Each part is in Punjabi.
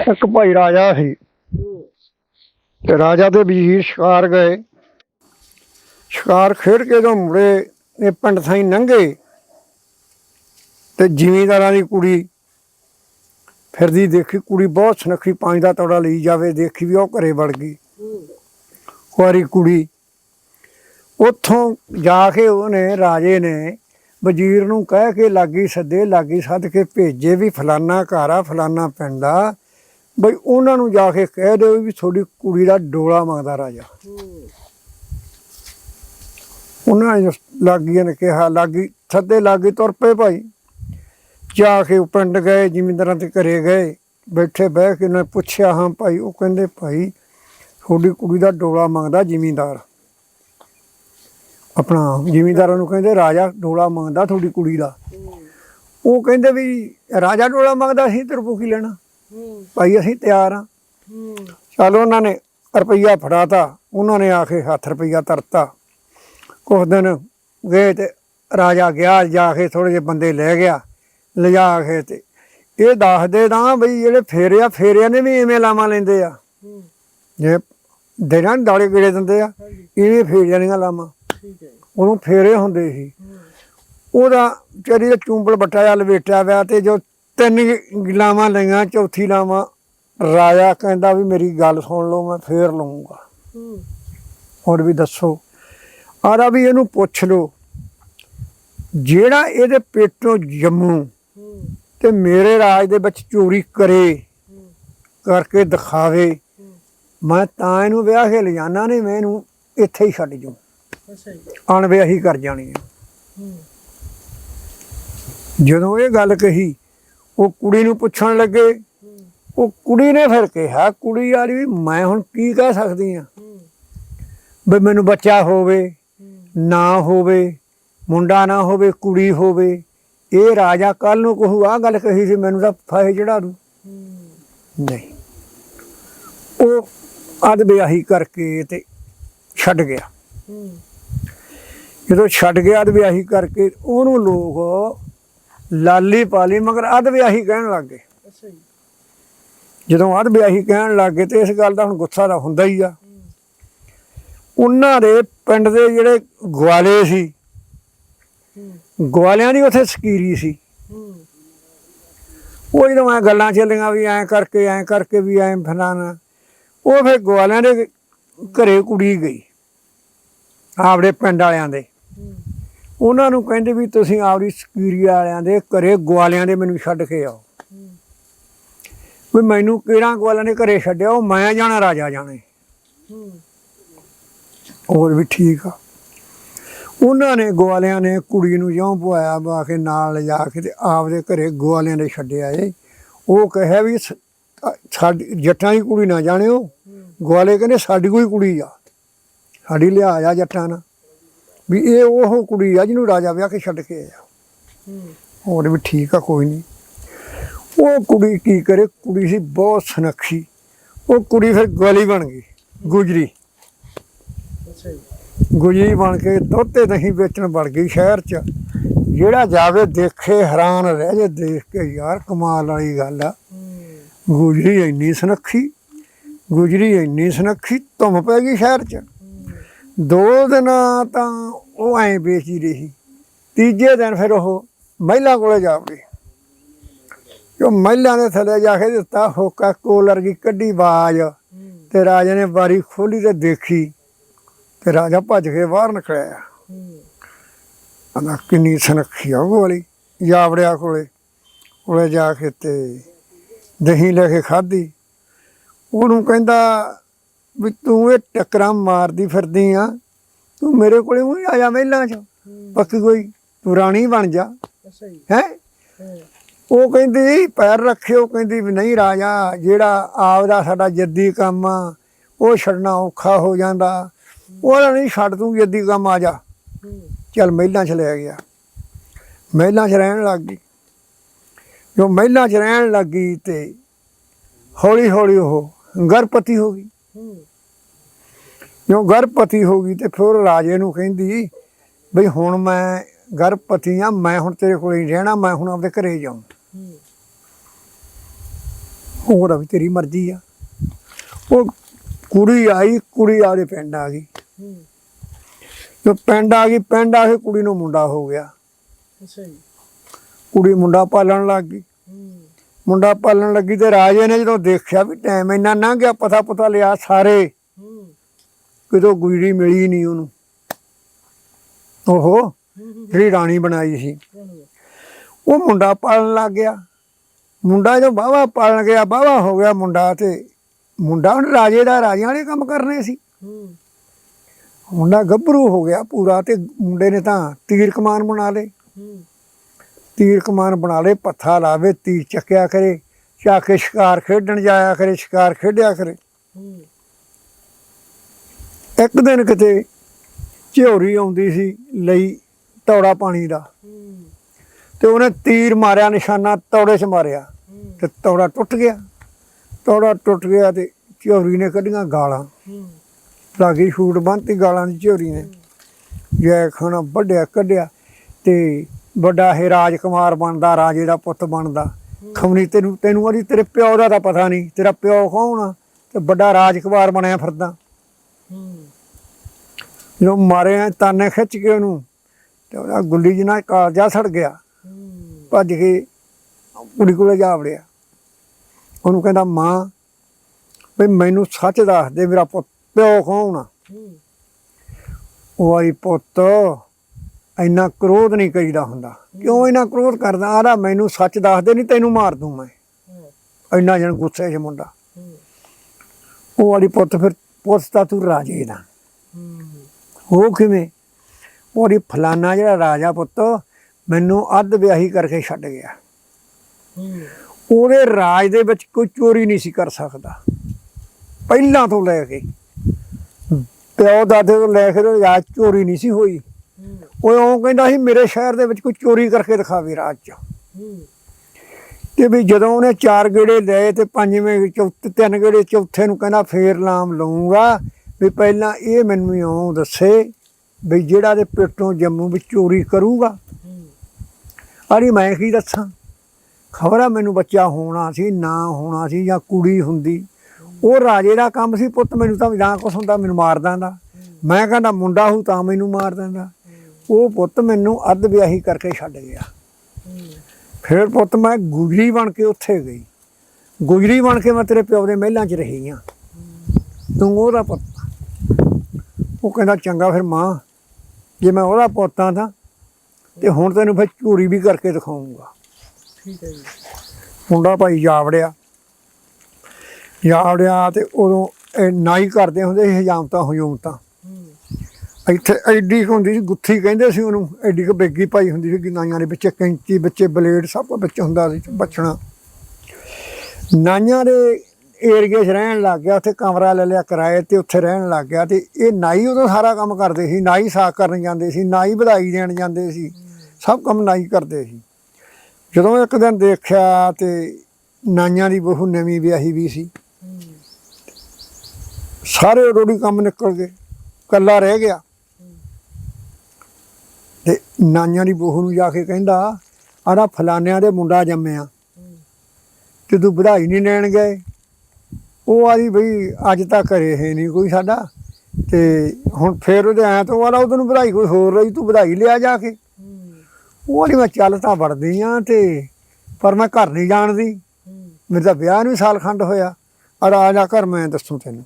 ਇੱਕ ਭਾਈ ਰਾਜਾ ਸੀ। ਤੇ ਰਾਜਾ ਦੇ ਵਜ਼ੀਰ ਸ਼ਿਕਾਰ ਗਏ। ਸ਼ਿਕਾਰ ਖੇਡ ਕੇ ਜਦੋਂ ਮੁੜੇ, ਇਹ ਪਿੰਡ ਥਾਈ ਲੰਘੇ ਤੇ ਜ਼ਿਮੀਂਦਾਰਾਂ ਦੀ ਕੁੜੀ ਫਿਰਦੀ ਦੇਖੀ, ਕੁੜੀ ਬਹੁਤ ਸੁਨੱਖੀ ਪੰਜ ਦਾ ਤੋੜਾ ਲਈ ਜਾਵੇ, ਦੇਖੀ ਵੀ ਉਹ ਘਰੇ ਵੜ ਗਈ। ਕੁਆਰੀ ਕੁੜੀ ਉੱਥੋਂ ਜਾ ਕੇ ਉਹਨੇ, ਰਾਜੇ ਨੇ ਵਜ਼ੀਰ ਨੂੰ ਕਹਿ ਕੇ ਲਾਗੀ ਸੱਦੇ, ਲਾਗੀ ਸੱਦ ਕੇ ਭੇਜੇ ਵੀ ਫਲਾਨਾ ਘਰ ਆ, ਫਲਾਨਾ ਪਿੰਡ ਆ। ਬਈ ਉਹਨਾਂ ਨੂੰ ਜਾ ਕੇ ਕਹਿ ਦਿਓ ਵੀ ਤੁਹਾਡੀ ਕੁੜੀ ਦਾ ਡੋਲਾ ਮੰਗਦਾ ਰਾਜਾ। ਉਹਨਾਂ ਨੇ ਲਾਗੀਆਂ ਨੇ ਕਿਹਾ, ਲਾਗੀ ਥੱਦੇ ਲਾਗੀ ਤੁਰ ਪਏ ਭਾਈ। ਜਾ ਕੇ ਉਹ ਪਿੰਡ ਗਏ, ਜ਼ਿਮੀਂਦਾਰਾਂ ਦੇ ਘਰੇ ਗਏ, ਬੈਠੇ ਬਹਿ ਕੇ ਉਹਨਾਂ ਨੇ ਪੁੱਛਿਆ, ਹਾਂ ਭਾਈ, ਉਹ ਕਹਿੰਦੇ ਭਾਈ, ਤੁਹਾਡੀ ਕੁੜੀ ਦਾ ਡੋਲਾ ਮੰਗਦਾ ਜ਼ਿਮੀਂਦਾਰ। ਆਪਣਾ ਜ਼ਿਮੀਂਦਾਰਾਂ ਨੂੰ ਕਹਿੰਦੇ, ਰਾਜਾ ਡੋਲਾ ਮੰਗਦਾ ਤੁਹਾਡੀ ਕੁੜੀ ਦਾ। ਉਹ ਕਹਿੰਦੇ ਵੀ ਰਾਜਾ ਡੋਲਾ ਮੰਗਦਾ ਸੀ, ਤੇਰੇ ਕੋਲ ਕੀ ਲੈਣਾ? ਭਾਈ ਅਸੀਂ ਤਿਆਰ ਆ। ਚਲ ਉਹਨਾਂ ਨੇ ਰੁਪਈਆ ਫੜਾਤਾ, ਉਹਨਾਂ ਨੇ ਆ ਕੇ ਹੱਥ ਰੁਪਈਆ ਧਰਤਾ। ਕੁਝ ਦਿਨ ਗਏ ਤੇ ਰਾਜਾ ਗਿਆ ਜਾ ਕੇ ਥੋੜੇ ਜਿਹੇ ਬੰਦੇ ਲੈ ਗਿਆ, ਲਿਜਾ ਕੇ ਤੇ ਇਹ ਦੱਸਦੇ ਤਾਂ ਬਈ ਜਿਹੜੇ ਫੇਰਿਆ ਫੇਰਿਆਂ ਨੇ ਵੀ ਐਵੇਂ ਲਾਵਾਂ ਲੈਂਦੇ ਆ। ਜੇ ਦੇਣਾ ਦਾੜੇ ਗੇੜੇ ਦਿੰਦੇ ਆ, ਇਵੇਂ ਫੇਰਿਆਂ ਦੀਆਂ ਲਾਵਾਂ। ਉਹਨੂੰ ਫੇਰੇ ਹੁੰਦੇ ਸੀ। ਉਹਦਾ ਚਰੀ ਦਾ ਚੁੰਬਲ ਬੱਟਾ ਜਾਂ ਲਵੇਟਿਆ ਹੋਇਆ ਤੇ ਜੋ ਤਿੰਨ ਲਾਵਾਂ ਲਈਆਂ ਚੌਥੀ ਲਾਵਾਂ। ਰਾਜਾ ਕਹਿੰਦਾ ਵੀ ਮੇਰੀ ਗੱਲ ਸੁਣ ਲਓ ਮੈਂ ਫੇਰ ਲਵਾਂਗਾ ਹੋਰ ਵੀ ਦੱਸੋ। ਆਰਾ ਵੀ ਇਹਨੂੰ ਪੁੱਛ ਲਓ ਜਿਹੜਾ ਇਹਦੇ ਪੇਟੋਂ ਜੰਮੂ ਤੇ ਮੇਰੇ ਰਾਜ ਦੇ ਵਿੱਚ ਚੋਰੀ ਕਰੇ ਕਰਕੇ ਦਿਖਾਵੇ ਮੈਂ ਤਾਂ ਇਹਨੂੰ ਵਿਆਹ ਕੇ ਲਿਜਾਣਾ ਨਹੀਂ ਮੈਂ ਇਹਨੂੰ ਇੱਥੇ ਹੀ ਛੱਡ ਜੂ। ਅਣਵਿਆਹੀ ਕਰ ਜਾਣੀ ਹੈ। ਜਦੋਂ ਇਹ ਗੱਲ ਕਹੀ ਉਹ ਕੁੜੀ ਨੂੰ ਪੁੱਛਣ ਲੱਗੇ। ਉਹ ਕੁੜੀ ਨੇ ਫਿਰ ਕਿਹਾ ਕੁੜੀ ਯਾਰ ਵੀ ਮੈਂ ਹੁਣ ਕੀ ਕਹਿ ਸਕਦੀ ਆ? ਵੀ ਮੈਨੂੰ ਬੱਚਾ ਹੋਵੇ ਨਾ ਹੋਵੇ ਮੁੰਡਾ ਨਾ ਹੋਵੇ ਕੁੜੀ ਹੋਵੇ ਇਹ ਰਾਜਾ ਕੱਲ ਨੂੰ ਕਹੂ ਆ ਗੱਲ ਕਹੀ ਸੀ ਮੈਨੂੰ ਤਾਂ ਫਾਹੇ ਚੜਾ ਦੂ। ਨਹੀਂ। ਉਹ ਅਧ ਵਿਆਹੀ ਕਰਕੇ ਤੇ ਛੱਡ ਗਿਆ। ਜਦੋਂ ਛੱਡ ਗਿਆ ਅਧ ਵਿਆਹੀ ਕਰਕੇ ਉਹਨੂੰ ਲੋਕ ਲਾਲੀ ਪਾਲੀ ਮਗਰ ਅਧ ਵਿਆਹੀ ਕਹਿਣ ਲੱਗ ਗਏ। ਅੱਛਾ ਜੀ। ਜਦੋਂ ਅਧ ਵਿਆਹੀ ਕਹਿਣ ਲੱਗ ਗਏ ਤੇ ਇਸ ਗੱਲ ਦਾ ਹੁਣ ਗੁੱਸਾ ਤਾਂ ਹੁੰਦਾ ਹੀ ਆ। ਉਹਨਾਂ ਦੇ ਪਿੰਡ ਦੇ ਜਿਹੜੇ ਗਵਾਲੇ ਸੀ ਗਵਾਲਿਆਂ ਦੀ ਉੱਥੇ ਸਕੀਰੀ ਸੀ। ਉਹ ਜਦੋਂ ਐ ਗੱਲਾਂ ਚੱਲੀਆਂ ਵੀ ਐਂ ਕਰਕੇ ਐਂ ਕਰਕੇ ਵੀ ਐਂ ਫਲਾਣਾ ਉਹ ਫਿਰ ਗਵਾਲਿਆਂ ਦੇ ਘਰੇ ਕੁੜੀ ਗਈ ਆਪਦੇ ਪਿੰਡ ਵਾਲਿਆਂ ਦੇ। ਉਹਨਾਂ ਨੂੰ ਕਹਿੰਦੇ ਵੀ ਤੁਸੀਂ ਆਪਦੀ ਸਕੀਰੀ ਵਾਲਿਆਂ ਦੇ ਘਰੇ ਗਵਾਲਿਆਂ ਦੇ ਮੈਨੂੰ ਛੱਡ ਕੇ ਆਓ। ਵੀ ਮੈਨੂੰ ਕਿਹੜਾ ਗਵਾਲਿਆਂ ਦੇ ਘਰੇ ਛੱਡਿਆ, ਉਹ ਮੈਂ ਜਾਣਾ, ਰਾਜਾ ਜਾਣੇ ਹੋਰ ਵੀ ਠੀਕ ਆ। ਉਹਨਾਂ ਨੇ ਗਵਾਲਿਆਂ ਨੇ ਕੁੜੀ ਨੂੰ ਜਿਉਂ ਪਵਾਇਆ ਬਾ ਕੇ ਨਾਲ ਲਿਜਾ ਕੇ ਤੇ ਆਪਦੇ ਘਰੇ ਗਵਾਲਿਆਂ ਦੇ ਛੱਡਿਆ ਏ। ਉਹ ਕਹੇ ਵੀ ਸਾਡੀ ਜੱਟਾਂ ਦੀ ਕੁੜੀ ਨਾ ਜਾਣਿਓ। ਗਵਾਲੇ ਕਹਿੰਦੇ, ਸਾਡੀ ਕੋਈ ਕੁੜੀ ਆ। ਸਾਡੀ ਲਿਆ ਆ ਜੱਟਾਂ ਨਾਲ। ਵੀ ਇਹ ਉਹ ਕੁੜੀ ਆ ਜਿਹਨੂੰ ਰਾਜਾ ਵਿਆਹ ਕੇ ਛੱਡ ਕੇ ਆਇਆ। ਹੋਰ ਵੀ ਠੀਕ ਆ ਕੋਈ ਨਹੀਂ। ਉਹ ਕੁੜੀ ਕੀ ਕਰੇ? ਕੁੜੀ ਸੀ ਬਹੁਤ ਸੁਨੱਖੀ। ਉਹ ਕੁੜੀ ਫਿਰ ਗਵਾਲੀ ਬਣ ਗਈ ਗੁਜਰੀ। ਗੁਜਰੀ ਬਣ ਕੇ ਦੋਤੇ ਦਹੀਂ ਵੇਚਣ ਵੜ ਗਈ ਸ਼ਹਿਰ 'ਚ। ਜਿਹੜਾ ਜਾਵੇ ਦੇਖੇ ਹੈਰਾਨ ਰਹਿ ਜੇ ਦੇਖ ਕੇ ਯਾਰ ਕਮਾਲ ਵਾਲੀ ਗੱਲ ਆ। ਗੁਜਰੀ ਇੰਨੀ ਸੁਨੱਖੀ ਗੁਜਰੀ ਇੰਨੀ ਸੁਨੱਖੀ ਧੁੰਮ ਪੈ ਗਈ ਸ਼ਹਿਰ 'ਚ। ਦੋ ਦਿਨ ਤਾਂ ਉਹ ਐਂ ਵੇਚੀ ਰਹੀ। ਤੀਜੇ ਦਿਨ ਫਿਰ ਉਹ ਮਹਿਲਾ ਕੋਲੇ ਜਾ ਵੜੀ। ਜੋ ਮਹਿਲਾ ਨੇ ਥੱਲੇ ਜਾ ਕੇ ਦਿੱਤਾ ਹੋਕਾ ਕੋਲਰ ਦੀ ਕੱਢੀ ਬਾਜ ਤੇ ਰਾਜੇ ਨੇ ਬਾਰੀ ਖੋਲੀ ਤੇ ਦੇਖੀ ਤੇ ਰਾਜਾ ਭੱਜ ਕੇ ਬਾਹਰ ਨਿਕਲਿਆ। ਆਂਦਾ ਕਿੰਨੀ ਸੁਨੱਖੀ ਆ ਉਹ ਵਾਲੀ ਜਾਵੜਿਆ ਕੋਲੇ। ਕੋਲੇ ਜਾ ਕੇ ਤੇ ਦਹੀਂ ਲੈ ਕੇ ਖਾਧੀ। ਉਹਨੂੰ ਕਹਿੰਦਾ ਵੀ ਤੂੰ ਇਹ ਟੱਕਰਾਂ ਮਾਰਦੀ ਫਿਰਦੀ ਆ ਤੂੰ ਮੇਰੇ ਕੋਲੇ ਉਹੀ ਆਇਆ ਮਹਿਲਾਂ ਚ। ਪੱਕੀ ਕੋਈ ਤੂੰ ਰਾਣੀ ਬਣ ਜਾ। ਜੀ। ਹੈ? ਉਹ ਕਹਿੰਦੀ ਪੈਰ ਰੱਖਿਓ ਕਹਿੰਦੀ ਵੀ ਨਹੀਂ ਰਾਜਾ ਜਿਹੜਾ ਆਪਦਾ ਸਾਡਾ ਜੱਦੀ ਕੰਮ ਆ ਉਹ ਛੱਡਣਾ ਔਖਾ ਹੋ ਜਾਂਦਾ। ਉਹਦਾ ਨਹੀਂ ਛੱਡ ਤੂੰ ਜੱਦੀ ਕੰਮ ਆ ਜਾ। ਚੱਲ ਮਹਿਲਾਂ ਚ ਲੈ ਗਿਆ। ਮਹਿਲਾਂ ਚ ਰਹਿਣ ਲੱਗ ਗਈ। ਜੋ ਮਹਿਲਾਂ ਚ ਰਹਿਣ ਲੱਗੀ ਤੇ ਹੌਲੀ ਹੌਲੀ ਉਹ ਗਰਭਵਤੀ ਹੋ ਗਈ। ਜੋ ਗਰਭਵਤੀ ਹੋ ਗਈ ਤੇ ਫਿਰ ਰਾਜੇ ਨੂੰ ਕਹਿੰਦੀ ਬਈ ਹੁਣ ਮੈਂ ਗਰਭਵਤੀ ਆ ਮੈਂ ਹੁਣ ਤੇਰੇ ਕੋਲ ਹੀ ਰਹਿਣਾ ਮੈਂ ਹੁਣ ਆਪਦੇ ਘਰੇ ਜਾਉਂ ਹੋਰ ਵੀ ਤੇਰੀ ਮਰਜ਼ੀ ਆ। ਉਹ ਕੁੜੀ ਆਈ ਕੁੜੀ ਆਦੇ ਪਿੰਡ ਆ ਗਈ। ਜੋ ਪਿੰਡ ਆ ਗਈ ਪਿੰਡ ਆ ਕੇ ਕੁੜੀ ਨੂੰ ਮੁੰਡਾ ਹੋ ਗਿਆ। ਅੱਛਾ ਜੀ। ਕੁੜੀ ਮੁੰਡਾ ਪਾਲਣ ਲੱਗ ਗਈ। ਹੂੰ। ਮੁੰਡਾ ਪਾਲਣ ਲੱਗੀ ਤੇ ਰਾਜੇ ਨੇ ਜਦੋਂ ਦੇਖਿਆ ਵੀ ਟਾਈਮ ਇੰਨਾ ਲੰਘ ਗਿਆ ਪਤਾ ਪਤਾ ਲਿਆ ਸਾਰੇ। ਹੂੰ ਗੁਜਰੀ ਮਿਲੀ ਨਹੀਂ ਉਹਨੂੰ। ਓਹੋ, ਜਿਹੜੀ ਰਾਣੀ ਬਣਾਈ ਸੀ। ਉਹ ਮੁੰਡਾ ਪਾਲਣ ਲੱਗ ਗਿਆ। ਮੁੰਡਾ ਜਦੋਂ ਬਾਵਾ ਪਾਲਣ ਗਿਆ ਬਾਵਾ ਹੋ ਗਿਆ ਮੁੰਡਾ ਤੇ ਮੁੰਡਾ ਹੁਣ ਰਾਜੇ ਦਾ, ਰਾਜਿਆਂ ਵਾਲੇ ਕੰਮ ਕਰਨੇ ਸੀ। ਮੁੰਡਾ ਗੱਭਰੂ ਹੋ ਗਿਆ ਪੂਰਾ ਤੇ ਮੁੰਡੇ ਨੇ ਤਾਂ ਤੀਰ ਕਮਾਨ ਬਣਾ ਲਏ। ਤੀਰ ਕਮਾਨ ਬਣਾ ਲਏ ਪੱਥਾ ਲਾਵੇ, ਤੀਰ ਚੱਕਿਆ ਕਰੇ, ਜਾ ਕੇ ਸ਼ਿਕਾਰ ਖੇਡਣ ਜਾਇਆ ਕਰੇ, ਸ਼ਿਕਾਰ ਖੇਡਿਆ ਕਰੇ। ਇੱਕ ਦਿਨ ਕਿਤੇ ਝੋਰੀ ਆਉਂਦੀ ਸੀ ਲਈ ਤੌੜਾ ਪਾਣੀ ਦਾ। ਹੂੰ ਤੇ ਉਹਨੇ ਤੀਰ ਮਾਰਿਆ, ਨਿਸ਼ਾਨਾ ਤੌੜੇ 'ਚ ਮਾਰਿਆ ਤੇ ਤੌੜਾ ਟੁੱਟ ਗਿਆ। ਤੌੜਾ ਟੁੱਟ ਗਿਆ ਤੇ ਝਿਉਰੀ ਨੇ ਕੱਢੀਆਂ ਗਾਲਾਂ। ਹੂੰ ਲਾਗੀ ਛੂਟ ਬੰਨਤੀ ਗਾਲਾਂ ਦੀ ਝਿਉਰੀ ਨੇ। ਜੈ ਖਾਣਾ ਵੱਡਿਆ ਕੱਢਿਆ ਤੇ ਵੱਡਾ ਇਹ ਰਾਜਕੁਮਾਰ ਬਣਦਾ ਰਾਜੇ ਦਾ ਪੁੱਤ ਬਣਦਾ। ਖਮਨੀ ਤੈਨੂੰ ਤੈਨੂੰ ਉਹਦੀ ਤੇਰੇ ਪਿਓ ਦਾ ਤਾਂ ਪਤਾ ਨਹੀਂ ਤੇਰਾ ਪਿਓ ਕੌਣ ਆ? ਤੇ ਵੱਡਾ ਰਾਜਕੁਮਾਰ ਬਣਿਆ ਫਿਰਦਾ। ਜਦੋਂ ਮਾਰੇ ਤਾਨੇ ਖਿੱਚ ਕੇ ਉਹਨੂੰ ਤੇ ਉਹਦਾ ਗੁੱਲੀ ਜਿਹਾ ਕਾਲਜਾ ਸੜ ਗਿਆ। ਭੱਜ ਕੇ ਕੁੜੀ ਕੋਲੇ ਜਾ ਵੜਿਆ। ਉਹਨੂੰ ਕਹਿੰਦਾ ਮਾਂ ਵੀ ਮੈਨੂੰ ਸੱਚ ਦੱਸ ਦੇ ਮੇਰਾ ਪੁੱਤ ਪਿਓ ਕੌਣ ਆ? ਉਹ ਆਈ ਪੁੱਤ ਇੰਨਾ ਕ੍ਰੋਧ ਨਹੀਂ ਕਰੀਦਾ ਹੁੰਦਾ। ਕਿਉਂ ਇੰਨਾ ਕ੍ਰੋਧ ਕਰਦਾ? ਆਦਾ ਮੈਨੂੰ ਸੱਚ ਦੱਸ ਦੇ ਨਹੀਂ, ਤੈਨੂੰ ਮਾਰ ਦੂੰ ਮੈਂ। ਇੰਨਾ ਜਣ ਗੁੱਸੇ 'ਚ ਮੁੰਡਾ। ਉਹ ਵਾਲੀ ਪੁੱਤ ਫਿਰ, ਪੁੱਤ ਪੁੱਛਦਾ ਤੂੰ ਰਾਜੇ ਦਾ। ਉਹ ਕਿਵੇਂ? ਉਹਦੀ ਫਲਾਨਾ ਜਿਹੜਾ ਰਾਜਾ ਪੁੱਤ, ਮੈਨੂੰ ਅੱਧ ਵਿਆਹੀ ਕਰਕੇ ਛੱਡ ਗਿਆ। ਉਹਦੇ ਰਾਜ ਦੇ ਵਿੱਚ ਕੋਈ ਚੋਰੀ ਨਹੀਂ ਸੀ ਕਰ ਸਕਦਾ। ਪਹਿਲਾਂ ਤੋਂ ਲੈ ਕੇ। ਪਿਓ ਦਾਦੇ ਤੋਂ ਲੈ ਕੇ ਤੇ ਰਾਜ ਚੋਰੀ ਨਹੀਂ ਸੀ ਹੋਈ। ਉਹ ਉਹ ਕਹਿੰਦਾ ਸੀ, ਮੇਰੇ ਸ਼ਹਿਰ ਦੇ ਵਿੱਚ ਕੋਈ ਚੋਰੀ ਕਰਕੇ ਦਿਖਾਵੇ ਰਾਜ 'ਚ। ਤੇ ਵੀ ਜਦੋਂ ਉਹਨੇ ਚਾਰ ਗੇੜੇ ਲਏ ਤੇ ਪੰਜਵੇਂ ਚੌਥੇ, ਤਿੰਨ ਗੇੜੇ ਚੌਥੇ ਨੂੰ ਕਹਿੰਦਾ ਫੇਰ ਲਾਮ ਲਊਂਗਾ, ਵੀ ਪਹਿਲਾਂ ਇਹ ਮੈਨੂੰ ਇਉਂ ਦੱਸੇ ਵੀ ਜਿਹੜਾ ਦੇ ਪੇਟੋਂ ਜੰਮੂ ਵਿੱਚ ਚੋਰੀ ਕਰੂਗਾ। ਹੂੰ ਅਰੇ ਮੈਂ ਕੀ ਦੱਸਾਂ? ਖਬਰ ਆ ਮੈਨੂੰ ਬੱਚਾ ਹੋਣਾ ਸੀ, ਨਾ ਹੋਣਾ ਸੀ ਜਾਂ ਕੁੜੀ ਹੁੰਦੀ। ਉਹ ਰਾਜੇ ਦਾ ਕੰਮ ਸੀ ਪੁੱਤ, ਮੈਨੂੰ ਤਾਂ ਜਾਂ ਕੁਛ ਹੁੰਦਾ, ਮੈਨੂੰ ਮਾਰ ਦਿੰਦਾ। ਮੈਂ ਕਹਿੰਦਾ, ਮੁੰਡਾ ਹੂ ਤਾਂ ਮੈਨੂੰ ਮਾਰ ਦਿੰਦਾ। ਉਹ ਪੁੱਤ ਮੈਨੂੰ ਅੱਧ ਵਿਆਹੀ ਕਰਕੇ ਛੱਡ ਗਿਆ। ਫਿਰ ਪੁੱਤ ਮੈਂ ਗੁਜਰੀ ਬਣ ਕੇ ਉੱਥੇ ਗਈ। ਗੁਜਰੀ ਬਣ ਕੇ ਮੈਂ ਤੇਰੇ ਪਿਓ ਦੇ ਮਹਿਲਾਂ 'ਚ ਰਹੀ ਆ। ਤੂੰ ਉਹਦਾ ਪੁੱਤ ਉਹ ਕਹਿੰਦਾ ਚੰਗਾ ਫਿਰ ਮਾਂ ਜੇ ਮੈਂ ਉਹਦਾ ਪੁੱਤਾਂ ਤਾਂ ਤੇ ਹੁਣ ਤੈਨੂੰ ਫਿਰ ਚੋਰੀ ਵੀ ਕਰਕੇ ਦਿਖਾਉਂਗਾ। ਠੀਕ ਹੈ ਜੀ। ਮੁੰਡਾ ਭਾਈ ਜਾਵੜਿਆ। ਜਾਵੜਿਆ ਤੇ ਉਦੋਂ ਇਹ ਨਾਈ ਕਰਦੇ ਹੁੰਦੇ ਸੀ ਹਜਾਮਤਾਂ ਹਜੂਮਤਾਂ। ਇੱਥੇ ਐਡੀ ਕੁ ਹੁੰਦੀ ਸੀ ਗੁੱਥੀ ਕਹਿੰਦੇ ਸੀ ਉਹਨੂੰ ਐਡੀ ਕੁ ਬੇਗੀ ਪਾਈ ਹੁੰਦੀ ਸੀ ਨਾਈਆਂ ਦੇ ਵਿੱਚ ਕੈਂਚੀ ਬੱਚੇ ਬਲੇਡ ਸਭ ਕੁਝ ਵਿੱਚ ਹੁੰਦਾ ਸੀ ਬਚਣਾ ਨਾਈਆਂ ਦੇ ਏਰੀਏ 'ਚ ਰਹਿਣ ਲੱਗ ਗਿਆ ਉੱਥੇ ਕਮਰਾ ਲੈ ਲਿਆ ਕਿਰਾਏ ਤੇ ਉੱਥੇ ਰਹਿਣ ਲੱਗ ਗਿਆ ਤੇ ਇਹ ਨਾਈ ਉਦੋਂ ਸਾਰਾ ਕੰਮ ਕਰਦੇ ਸੀ ਨਾਈ ਸਾਕ ਕਰਨ ਜਾਂਦੇ ਸੀ ਨਾਈ ਵਧਾਈ ਦੇਣ ਜਾਂਦੇ ਸੀ ਸਭ ਕੰਮ ਨਾਈ ਕਰਦੇ ਸੀ। ਜਦੋਂ ਇੱਕ ਦਿਨ ਦੇਖਿਆ ਤੇ ਨਾਈਆਂ ਦੀ ਬਹੂ ਨਵੀਂ ਵਿਆਹੀ ਵੀ ਸੀ। ਸਾਰੇ ਰੋੜੀ ਕੰਮ ਨਿਕਲ ਗਏ ਕੱਲਾ ਰਹਿ ਗਿਆ। ਤੇ ਨਾਈਆਂ ਦੀ ਬਹੂ ਨੂੰ ਜਾ ਕੇ ਕਹਿੰਦਾ ਆੜਾ ਫਲਾਨਿਆਂ ਦੇ ਮੁੰਡਾ ਜੰਮਿਆ ਹੂੰ ਤੇ ਤੂੰ ਵਧਾਈ ਨਹੀਂ ਲੈਣ ਗਏ, ਉਹ ਆਦੀ ਬਈ ਅੱਜ ਤੱਕ ਘਰੇ ਹੈ ਨਹੀਂ ਕੋਈ ਸਾਡਾ। ਤੇ ਹੁਣ ਫੇਰ ਉਹਦੇ ਆਇਆ ਤੋਂ ਵਾਲਾ ਉਹਨੂੰ ਵਧਾਈ ਕੋਈ ਹੋਰ ਰਹੀ, ਤੂੰ ਵਧਾਈ ਲਿਆ ਜਾ ਕੇ। ਉਹ ਆਦੀ ਮੈਂ ਚੱਲ ਤਾਂ ਵੜਦੀ ਆ ਤੇ, ਪਰ ਮੈਂ ਘਰ ਨਹੀਂ ਜਾਣਦੀ। ਮੇਰੇ ਤਾਂ ਵਿਆਹ ਨੂੰ ਸਾਲ ਖੰਡ ਹੋਇਆ। ਅਰ ਆ ਜਾ ਘਰ ਮੈਂ ਦੱਸੂ ਤੈਨੂੰ।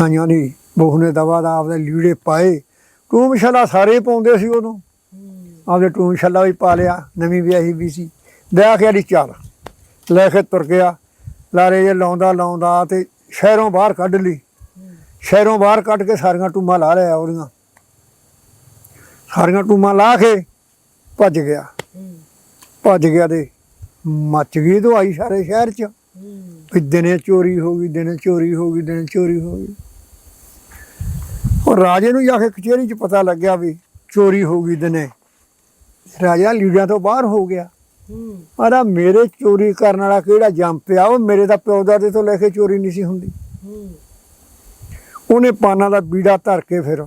ਨਾਈਆਂ ਦੀ ਬਹੂ ਨੇ ਦਵਾ ਦਾ ਆਪਦੇ ਲੀੜੇ ਪਾਏ। ਟੂਮ ਛੱਲਾ ਸਾਰੇ ਪਾਉਂਦੇ ਸੀ ਉਦੋਂ। ਆਪਦੇ ਟੂਮ ਛੱਲਾ ਵੀ ਪਾ ਲਿਆ, ਨਵੀਂ ਵਿਆਹੀ ਵੀ ਸੀ। ਵਿਆਹ ਕੇ ਆਲੀ ਚੱਲ। ਲੈ ਕੇ ਤੁਰ ਗਿਆ। ਲਾਰੇ ਜੇ ਲਾਉਂਦਾ ਲਾਉਂਦਾ ਤੇ ਸ਼ਹਿਰੋਂ ਬਾਹਰ ਕੱਢ ਲਈ। ਸ਼ਹਿਰੋਂ ਬਾਹਰ ਕੱਢ ਕੇ ਸਾਰੀਆਂ ਟੂਮਾਂ ਲਾ ਲਿਆ ਉਹਦੀਆਂ। ਸਾਰੀਆਂ ਟੂਮਾਂ ਲਾ ਕੇ ਭੱਜ ਗਿਆ। ਭੱਜ ਗਿਆ ਤੇ ਮੱਚ ਗਈ ਦਵਾਈ ਸਾਰੇ ਸ਼ਹਿਰ 'ਚ। ਵੀ ਦਿਨੇ ਚੋਰੀ ਹੋ ਗਈ, ਦਿਨੇ ਚੋਰੀ ਹੋ ਗਈ, ਦਿਨੇ ਚੋਰੀ ਹੋ ਗਈ। ਰਾਜੇ ਨੂੰ ਜਾ ਕੇ ਕਚਹਿਰੀ 'ਚ ਪਤਾ ਲੱਗਿਆ ਵੀ ਚੋਰੀ ਹੋ ਗਈ ਦਿਨੇ। ਰਾਜਾ ਲੀਡਿਆਂ ਤੋਂ ਬਾਹਰ ਹੋ ਗਿਆ। ਹੂੰ। ਆਰਾ ਮੇਰੇ ਚੋਰੀ ਕਰਨ ਵਾਲਾ ਕਿਹੜਾ ਜੰਮ ਪਿਆ ਉਹ ਮੇਰੇ ਤਾਂ ਪਿਓ ਦਾਦੇ ਤੋਂ ਲੈ ਕੇ ਚੋਰੀ ਨਹੀਂ ਸੀ ਹੁੰਦੀ। ਹੂੰ। ਉਹਨੇ ਪਾਨਾਂ ਦਾ ਬੀੜਾ ਧਰ ਕੇ ਫਿਰ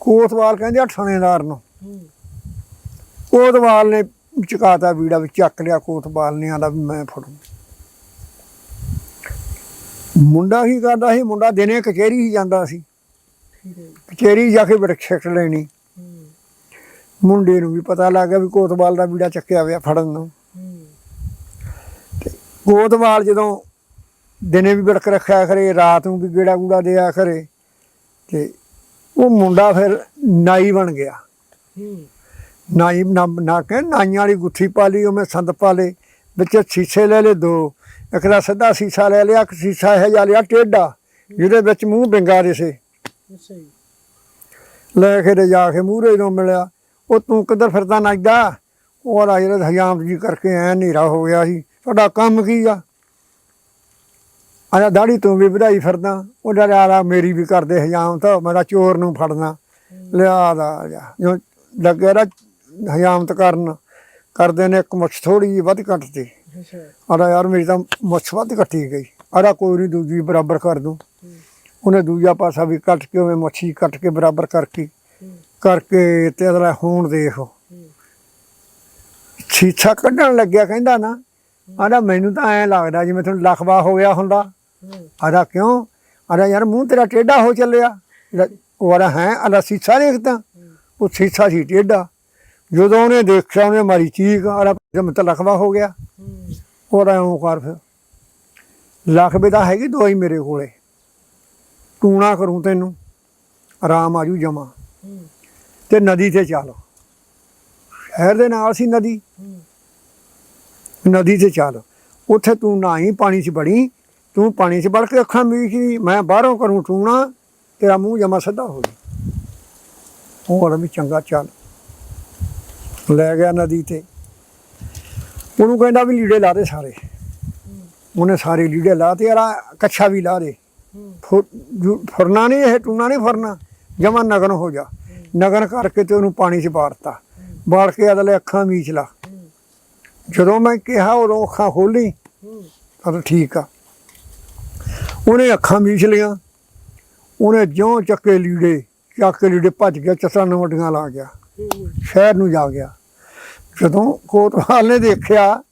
ਕੋਤਵਾਲ ਕਹਿੰਦੇ ਆ ਥਾਣੇਦਾਰ ਨੂੰ। ਹੂੰ। ਕੋਤਵਾਲ ਨੇ ਚਕਾਤਾ ਵੀੜਾ ਵਿੱਚ ਚੱਕ ਲਿਆ ਕੋਤਵਾਲ ਨੇ ਆਂਦਾ ਮੈਂ ਫੜੂ। ਮੁੰਡਾ ਕੀ ਕਰਦਾ ਸੀ? ਮੁੰਡਾ ਦਿਨੇ ਕਚਹਿਰੀ ਹੀ ਜਾਂਦਾ ਸੀ। ਕਚੇਰੀ ਜਾ ਕੇ ਬਰਖਸ਼ਟ ਲੈਣੀ। ਮੁੰਡੇ ਨੂੰ ਵੀ ਪਤਾ ਲੱਗ ਗਿਆ ਵੀ ਕੋਤਵਾਲ ਦਾ ਵੀੜਾ ਚੱਕਿਆ ਹੋਇਆ ਫੜਨ ਨੂੰ। ਹੂੰ ਕੋਤਵਾਲ ਜਦੋਂ ਦਿਨੇ ਵੀ ਬਿੜਕ ਰੱਖਿਆ ਕਰੇ, ਰਾਤ ਨੂੰ ਵੀ ਗੇੜਾ ਗੂੜਾ ਦਿਆ ਕਰੇ, ਤੇ ਉਹ ਮੁੰਡਾ ਫਿਰ ਨਾਈ ਬਣ ਗਿਆ। ਨਾਈ ਨਾ ਨਾ ਨਾਈਆਂ ਵਾਲੀ ਗੁੱਥੀ ਪਾ ਲਈ, ਉਹ ਮੈਂ ਸੰਦ ਪਾ ਲਏ, ਵਿੱਚ ਸ਼ੀਸ਼ੇ ਲੈ ਲਏ ਦੋ, ਇੱਕ ਦਾ ਸਿੱਧਾ ਸ਼ੀਸ਼ਾ ਲੈ ਲਿਆ, ਇੱਕ ਸ਼ੀਸ਼ਾ ਇਹ ਜਿਹਾ ਲਿਆ, ਟੇਢਾ, ਜਿਹਦੇ ਵਿੱਚ ਮੂੰਹ ਬਿੰਗਾ ਦੇ ਸੀ। ਅੱਛਾ ਜੀ। ਲੈ ਕੇ ਤੇ ਜਾ ਕੇ ਮੂਹਰੇ ਨੂੰ ਮਿਲਿਆ ਉਹ ਤੂੰ ਕਿੱਧਰ ਫਿਰਦਾ ਨੱਚਦਾ? ਉਹ ਜਿਹੜਾ ਹਜਾਮ ਜੀ ਕਰਕੇ ਐ ਹਨੇਰਾ ਹੋ ਗਿਆ ਸੀ। ਤੁਹਾਡਾ ਕੰਮ ਕੀ ਆ? ਆਇਆ ਦਾੜੀ ਤੂੰ ਵੀ ਵਧਾਈ ਫਿਰਦਾ। ਉਹ ਡਰਿਆ ਮੇਰੀ ਵੀ ਕਰਦੇ ਹਜਾਮ ਤਾਂ ਮੈਂ ਤਾਂ ਚੋਰ ਨੂੰ ਫੜਨਾ। ਲਿਆ ਦਾ ਜਾ ਜੋ ਲੱਗੇ ਰਾ ਹਜਾਮਤ ਕਰਨ। ਕਰਦੇ ਨੇ ਇੱਕ ਮੁੱਛ ਥੋੜੀ ਜਿਹੀ ਵੱਧ ਘੱਟ ਤੇ। ਅੱਛਾ। ਆਦਾ ਯਾਰ ਮੇਰੀ ਤਾਂ ਮੁੱਛ ਵੱਧ ਕੱਟੀ ਗਈ। ਆਦਾ ਕੋਈ ਨਹੀਂ ਦੂਜੀ ਬਰਾਬਰ ਕਰ ਦੂੰ। ਉਹਨੇ ਦੂਜਾ ਪਾਸਾ ਵੀ ਕੱਟ ਕੇ ਉਵੇਂ ਮੱਛੀ ਕੱਟ ਕੇ ਬਰਾਬਰ ਕਰਕੇ ਹੂੰ। ਕਰਕੇ ਤੇ ਅਗਲਾ ਹੁਣ ਦੇਖ। ਹੂੰ। ਛੀਛਾ ਕੱਢਣ ਲੱਗਿਆ ਕਹਿੰਦਾ ਨਾ। ਆਦਾ ਮੈਨੂੰ ਤਾਂ ਐਂ ਲੱਗਦਾ ਜਿਵੇਂ ਤੁਹਾਨੂੰ ਲਖਵਾ ਹੋ ਗਿਆ ਹੁੰਦਾ। ਹੂੰ। ਆਦਾ ਕਿਉਂ? ਆਦਾ ਯਾਰ ਮੂੰਹ ਤੇਰਾ ਟੇਢਾ ਹੋ ਚੱਲਿਆ। ਉਹ ਆਦਾ ਹੈ? ਅਲਾ ਸੀਸਾ ਦੇਖਦਾ ਉਹ ਸੀਸਾ ਸੀ ਟੇਢਾ। ਜਦੋਂ ਉਹਨੇ ਦੇਖਿਆ ਉਹਨੇ ਮਾਰੀ ਚੀਕ ਆਦਾ ਜਿਵੇਂ ਤਾਂ ਲਖਵਾ ਹੋ ਗਿਆ। ਹੂੰ। ਉਹਦਾ ਉਹ ਕਰ ਫਿਰ। ਲਖਵੇ ਦਾ ਹੈਗੀ ਦਵਾਈ ਮੇਰੇ ਕੋਲੇ। ਟੂਣਾ ਕਰੂੰ ਤੈਨੂੰ, ਆਰਾਮ ਆਜੂ ਜਮਾ। ਤੇ ਨਦੀ ਤੇ ਚੱਲ। ਸ਼ਹਿਰ ਦੇ ਨਾਲ ਸੀ ਨਦੀ। ਨਦੀ ਤੇ ਚੱਲ। ਉੱਥੇ ਤੂੰ ਨਾ ਹੀ ਪਾਣੀ 'ਚ ਬੜੀ, ਤੂੰ ਪਾਣੀ 'ਚ ਵੜ ਕੇ ਅੱਖਾਂ ਮੀਚੀ ਮੈਂ ਬਾਹਰੋਂ ਕਰੂੰ ਟੂਣਾ, ਤੇਰਾ ਮੂੰਹ ਜਮਾ ਸਿੱਧਾ ਹੋ ਜਾ। ਉਹ ਵਾਲਾ ਵੀ ਚੰਗਾ ਚੱਲ। ਲੈ ਗਿਆ ਨਦੀ ਤੇ। ਉਹਨੂੰ ਕਹਿੰਦਾ ਵੀ ਲੀੜੇ ਲਾ ਦੇ ਸਾਰੇ। ਉਹਨੇ ਸਾਰੇ ਲੀੜੇ ਲਾ ਤੇ ਯਾਰਾ ਕੱਛਾ ਵੀ ਲਾ ਦੇ। ਫੁਰ- ਜੁ ਫੁਰਨਾ ਨਹੀਂ, ਇਹ ਟੂਣਾ ਨਹੀਂ ਫੁਰਨਾ। ਜਮਾ ਨਗਨ ਹੋ ਜਾ। ਨਗਨ ਕਰਕੇ ਤੇ ਉਹਨੂੰ ਪਾਣੀ 'ਚ ਬਾੜਤਾ ਬਾੜ ਕੇ ਅਦਲੇ ਅੱਖਾਂ ਮੀਚ ਲਾ। ਜਦੋਂ ਮੈਂ ਕਿਹਾ ਉਦੋਂ ਅੱਖਾਂ ਖੋਲੀ ਹੂੰ ਤਾਂ ਠੀਕ ਆ। ਉਹਨੇ ਅੱਖਾਂ ਮੀਚ ਲੀਆਂ ਉਹਨੇ ਜਿਉਂ ਚੱਕੇ ਲੀੜੇ, ਚੱਕ ਕੇ ਲੀੜੇ ਭੱਜ ਗਿਆ ਚਸਾ ਨਵਟੀਆਂ ਲਾ ਗਿਆ। ਸ਼ਹਿਰ ਨੂੰ ਜਾ ਗਿਆ। ਜਦੋਂ ਕੋਤਵਾਲ ਨੇ ਦੇਖਿਆ,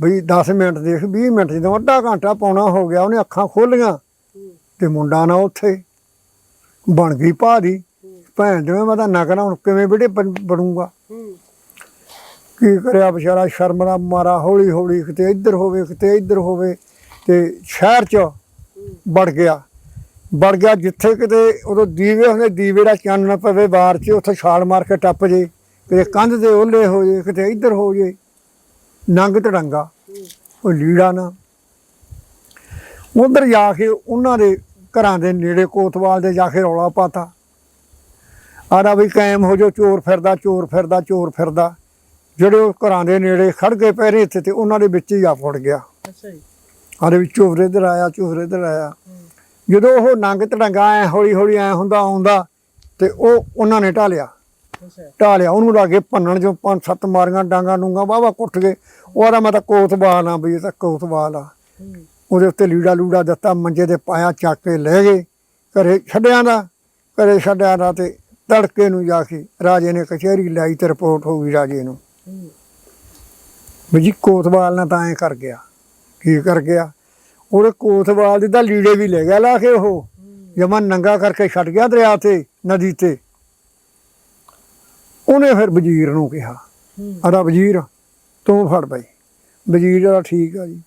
ਬਈ 10 ਮਿੰਟ ਦੇਖ 20 ਮਿੰਟ ਜਦੋਂ ਅੱਧਾ ਘੰਟਾ ਪੌਣਾ ਹੋ ਗਿਆ, ਉਹਨੇ ਅੱਖਾਂ ਖੋਲੀਆਂ। ਤੇ ਮੁੰਡਾ ਨਾ ਉੱਥੇ ਬਣ ਗਈ ਭਾਦੀ ਭੈਣ ਜਿਵੇਂ ਮੈਂ ਤਾਂ ਨਗਣਾ ਹੁਣ ਕਿਵੇਂ ਬੇਟੇ ਬਣ- ਬਣੂਗਾ? ਕੀ ਕਰਿਆ ਵਿਚਾਰਾ ਸ਼ਰਮ ਦਾ ਮਾਰਾ ਹੌਲੀ ਹੌਲੀ ਕਿਤੇ ਇੱਧਰ ਹੋਵੇ, ਕਿਤੇ ਇੱਧਰ ਹੋਵੇ ਤੇ ਸ਼ਹਿਰ 'ਚ ਵੜ ਗਿਆ। ਵੜ ਗਿਆ ਜਿੱਥੇ ਕਿਤੇ ਉਦੋਂ ਦੀਵੇ ਹੁੰਦੇ, ਦੀਵੇ ਦਾ ਚਾਨਣ ਪਵੇ ਬਾਰ 'ਚ, ਉੱਥੇ ਛਾਲ ਮਾਰ ਕੇ ਟੱਪ ਜੇ। ਕਿਤੇ ਕੰਧ ਦੇ ਓਲੇ ਹੋ ਜੇ, ਕਿਤੇ ਇੱਧਰ ਹੋ ਜੇ। ਨੰਗ ਤੜੰਗਾ, ਉਹ ਲੀੜਾ ਨਾ। ਉਧਰ ਜਾ ਕੇ ਉਹਨਾਂ ਦੇ ਘਰਾਂ ਦੇ ਨੇੜੇ ਕੋਤਵਾਲ ਦੇ ਜਾ ਕੇ ਰੌਲਾ ਪਾਤਾ। ਆਰਾ ਵੀ ਕਾਇਮ ਹੋ ਜੋ ਚੋਰ ਫਿਰਦਾ ਚੋਰ ਫਿਰਦਾ ਚੋਰ ਫਿਰਦਾ। ਜਿਹੜੇ ਉਹ ਘਰਾਂ ਦੇ ਨੇੜੇ ਖੜ ਗਏ ਪਹਿਰੇ ਇੱਥੇ ਤੇ ਉਹਨਾਂ ਦੇ ਵਿੱਚ ਹੀ ਆ ਫੁੜ ਗਿਆ। ਅੱਛਾ ਜੀ। ਆਰੇ ਵਿੱਚ ਚੋਰ ਇੱਧਰ ਆਇਆ ਚੋਰ ਇੱਧਰ ਆਇਆ। ਜਦੋਂ ਉਹ ਨੰਗ ਧੜੰਗਾ ਐ ਹੌਲੀ ਹੌਲੀ ਐ ਹੁੰਦਾ ਆਉਂਦਾ ਤੇ ਉਹ ਉਹਨਾਂ ਨੇ ਢਾਲਿਆ। ਅੱਛਾ। ਢਾਲਿਆ ਉਹਨੂੰ ਲਾਗੇ ਭੰਨਣ ਜੋ ਪੰਜ ਸੱਤ ਮਾਰੀਆਂ ਡਾਂਗਾ ਡੂੰਗਾ ਵਾਵਾ ਕੁੱਟ ਗਏ। ਉਹ ਆਰਾ ਮੈਂ ਤਾਂ ਕੋਤਵਾਲ ਆ ਵੀ ਇਹ ਤਾਂ ਕੋਤਵਾਲ ਆ। ਉਹਦੇ ਉੱਤੇ ਲੀੜਾ ਲੂੜਾ ਦਿੱਤਾ ਮੰਜੇ ਤੇ ਪਾਇਆ ਚੱਕ ਕੇ ਲੈ ਗਏ ਘਰੇ ਛੱਡਿਆਂ ਦਾ ਘਰੇ ਛੱਡਿਆਂ ਦਾ ਤੇ ਤੜਕੇ ਨੂੰ ਜਾ ਕੇ ਰਾਜੇ ਨੇ ਕਚਹਿਰੀ ਲਾਈ ਤੇ ਰਿਪੋਰਟ ਹੋ ਗਈ ਰਾਜੇ ਨੂੰ। ਵੀ ਜੀ ਕੋਤਵਾਲ ਨੇ ਤਾਂ ਐ ਕਰ ਗਿਆ। ਕੀ ਕਰ ਗਿਆ? ਉਹਦੇ ਕੋਤਵਾਲ ਦੇ ਤਾਂ ਲੀੜੇ ਵੀ ਲੈ ਗਿਆ ਲਾ ਕੇ ਉਹ। ਜਮਨ ਨੰਗਾ ਕਰਕੇ ਛੱਡ ਗਿਆ ਦਰਿਆ ਤੇ ਨਦੀ ਤੇ। ਉਹਨੇ ਫਿਰ ਵਜ਼ੀਰ ਨੂੰ ਕਿਹਾ ਆਦਾ ਵਜ਼ੀਰ ਤੂੰ ਫੜ ਬਈ। ਵਜ਼ੀਰ ਦਾ ਠੀਕ ਆ ਜੀ।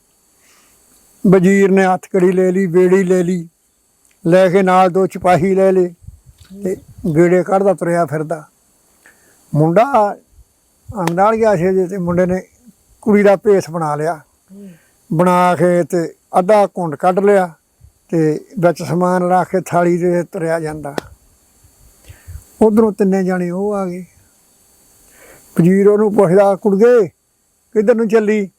ਵਜ਼ੀਰ ਨੇ ਹੱਥ ਕੜੀ ਲੈ ਲਈ ਬੇੜੀ ਲੈ ਲਈ, ਲੈ ਕੇ ਨਾਲ ਦੋ ਸਿਪਾਹੀ ਲੈ ਲਏ ਤੇ ਗੇੜੇ ਕੱਢਦਾ ਤੁਰਿਆ ਫਿਰਦਾ। ਮੁੰਡਾ ਅੰਦਾਲ ਗਿਆ ਸੀ ਜੇ ਤੇ ਮੁੰਡੇ ਨੇ ਕੁੜੀ ਦਾ ਭੇਸ ਬਣਾ ਲਿਆ। ਬਣਾ ਕੇ ਤੇ ਅੱਧਾ ਕੁੰਡ ਕੱਢ ਲਿਆ ਤੇ ਵਿੱਚ ਸਮਾਨ ਰੱਖ ਕੇ ਥਾਲੀ ਦੇ ਤੁਰਿਆ ਜਾਂਦਾ। ਉਧਰੋਂ ਤਿੰਨੇ ਜਾਣੇ ਉਹ ਆ ਗਏ। ਵਜ਼ੀਰ ਉਹਨੂੰ ਪੁੱਛਦਾ ਕੁੜਗੇ ਕਿੱਧਰ ਨੂੰ ਚੱਲੀ?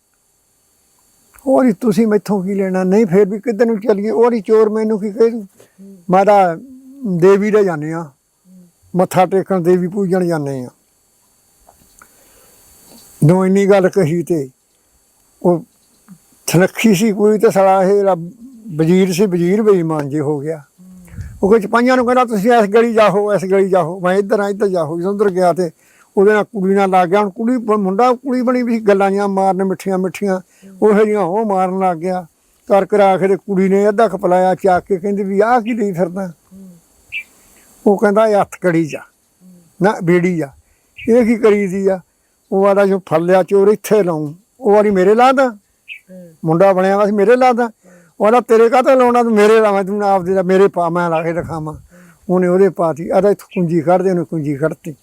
ਉਹ ਨਹੀਂ ਤੁਸੀਂ ਮੈਥੋਂ ਕੀ ਲੈਣਾ? ਨਹੀਂ, ਫੇਰ ਵੀ ਕਿੱਧਰ ਨੂੰ ਚੱਲੀਏ? ਉਹਦੀ ਚੋਰ ਮੈਨੂੰ ਕੀ ਕਹੇ ਤੂੰ? ਮੈਂ ਤਾਂ ਦੇਵੀ ਦੇ ਜਾਂਦੇ ਆ। ਮੱਥਾ ਟੇਕਣ ਦੇਵੀ ਪੂਜਣ ਜਾਂਦੇ ਆ। ਦੋ ਇੰਨੀ ਗੱਲ ਕਹੀ ਤੇ ਉਹ ਥਨਖੀ ਸੀ ਕੋਈ ਤੇ ਸਾਲਾ ਇਹ ਰੱਬ- ਵਜ਼ੀਰ ਸੀ, ਵਜ਼ੀਰ ਬੇਈਮਾਨ ਜੇ ਹੋ ਗਿਆ। ਉਹ ਕੋਈ ਚਪਾਈਆਂ ਨੂੰ ਕਹਿੰਦਾ, ਤੁਸੀਂ ਇਸ ਗਲੀ ਜਾਓ ਇਸ ਗਲੀ ਜਾਓ ਮੈਂ ਇੱਧਰ ਆ, ਇੱਧਰ ਜਾਓ ਜਦੋਂ ਉੱਧਰ ਗਿਆ ਤੇ ਉਹਦੇ ਨਾਲ ਕੁੜੀ ਨਾਲ ਲੱਗ ਗਿਆ, ਹੁਣ ਕੁੜੀ ਮੁੰਡਾ ਕੁੜੀ ਬਣੀ ਵੀ ਗੱਲਾਂ ਜੀਆਂ ਮਾਰਨ ਮਿੱਠੀਆਂ ਮਿੱਠੀਆਂ, ਉਹੋ ਜਿਹੀਆਂ ਉਹ ਮਾਰਨ ਲੱਗ ਗਿਆ। ਕਰ ਕਰਾ ਕੇ ਕੁੜੀ ਨੇ ਅੱਧਾ ਖਪਲਾਇਆ ਚੱਕ ਕੇ ਕਹਿੰਦੀ ਵੀ ਆਹ ਕੀ ਲਈ ਫਿਰਦਾ। ਉਹ ਕਹਿੰਦਾ ਇਹ ਹੱਥ ਕੜੀ ਜਾ, ਨਾ ਬੇੜੀ ਜਾ ਇਹ ਕੀ ਕਰੀਦੀ ਆ? ਉਹ ਆਦਾ ਜੋ ਫੜ ਚੋਰ ਇੱਥੇ ਲਾਉਂ, ਉਹ ਵਾਰੀ ਮੇਰੇ ਲਾਦਾ ਮੁੰਡਾ ਬਣਿਆ ਵਾ ਸੀ, ਮੇਰੇ ਲਾਦਾ ਉਹਦਾ ਤੇਰੇ ਕਾਹਤੇ ਲਾਉਣਾ, ਤੂੰ ਮੇਰੇ ਲਾਵਾਂ, ਤੂੰ ਆਪਦੇ ਮੇਰੇ ਪਾ, ਮੈਂ ਲਾ ਕੇ ਦਿਖਾਵਾਂ ਉਹਨੇ ਉਹਦੇ ਪਾਤੀ ਆਦਾ ਇੱਥੋਂ ਕੁੰਜੀ ਕੱਢਦੇ ਉਹਨੇ ਕੁੰਜੀ ਕੱਢਤੀ।